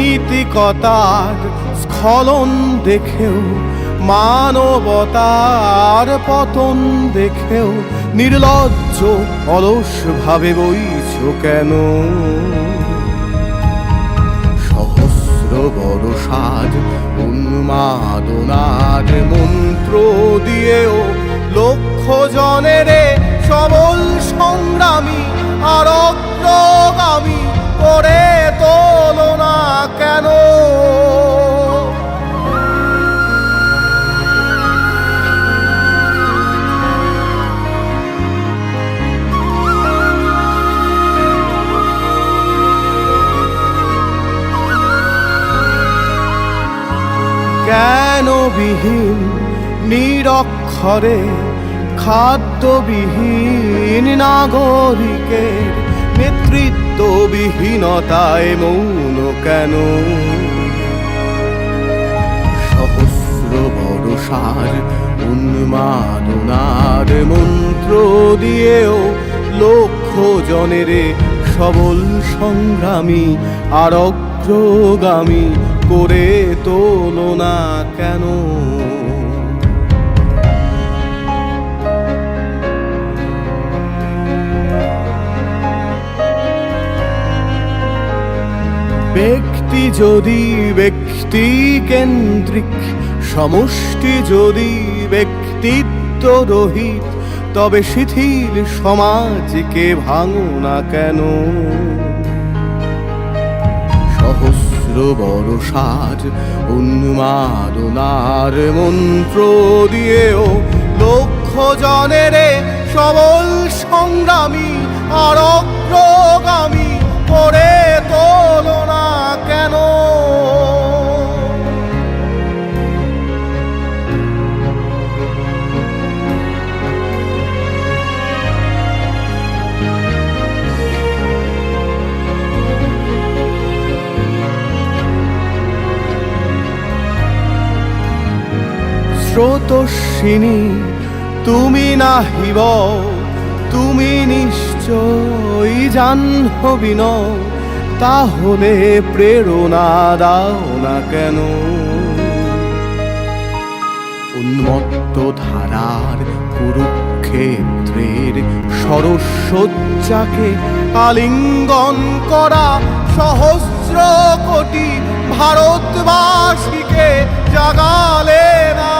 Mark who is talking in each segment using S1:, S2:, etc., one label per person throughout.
S1: নৈতিকতার স্খলন দেখেও, মানবতার পতন দেখেও, নির্লজ্জ অলস ভাবে বইছ কেন? সহস্র বড় সাজ, উন্মাদনার মন্ত্র দিয়েও লক্ষ জনেরে বিহীন, নিরক্ষরে, খাদ্যবিহীন, নাগরিকের নেতৃত্ববিহীনতায় মৌন কেন? সহস্র বড় সার উন্মাদনার মন্ত্র দিয়েও লক্ষ জনেরে সবল সংগ্রামী আর অগ্রগামী করে তোলো না কেন? ব্যক্তি যদি ব্যক্তি কেন্দ্রিক, সমষ্টি যদি ব্যক্তিত্ব রহিত তবে শিথিল সমাজকে ভাঙো না কেন? সহস্র বড় সাজ উন্মাদনার মন্ত্র দিয়েও লক্ষ জনের সবল সংগ্রামী আর অগ্রগামী স্রোতস্বিনী, তুমি নাহিব, তুমি নিশ্চয় জাহ্নবী তাহলে প্রেরণা দাও না কেন? উন্মত্ত ধারার কুরুক্ষেত্রের সরস্বজ্জাকে আলিঙ্গন করা সহস্র কোটি ভারতবাসীকে জাগালে না।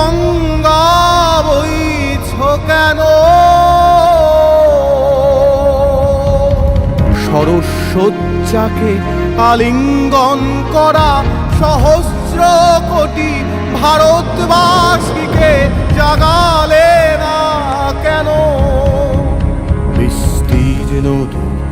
S1: গঙ্গা বইছ কেন? সরস্বজ্জাকে আলিঙ্গন করা সহস্র কোটি ভারতবাসীকে জাগালে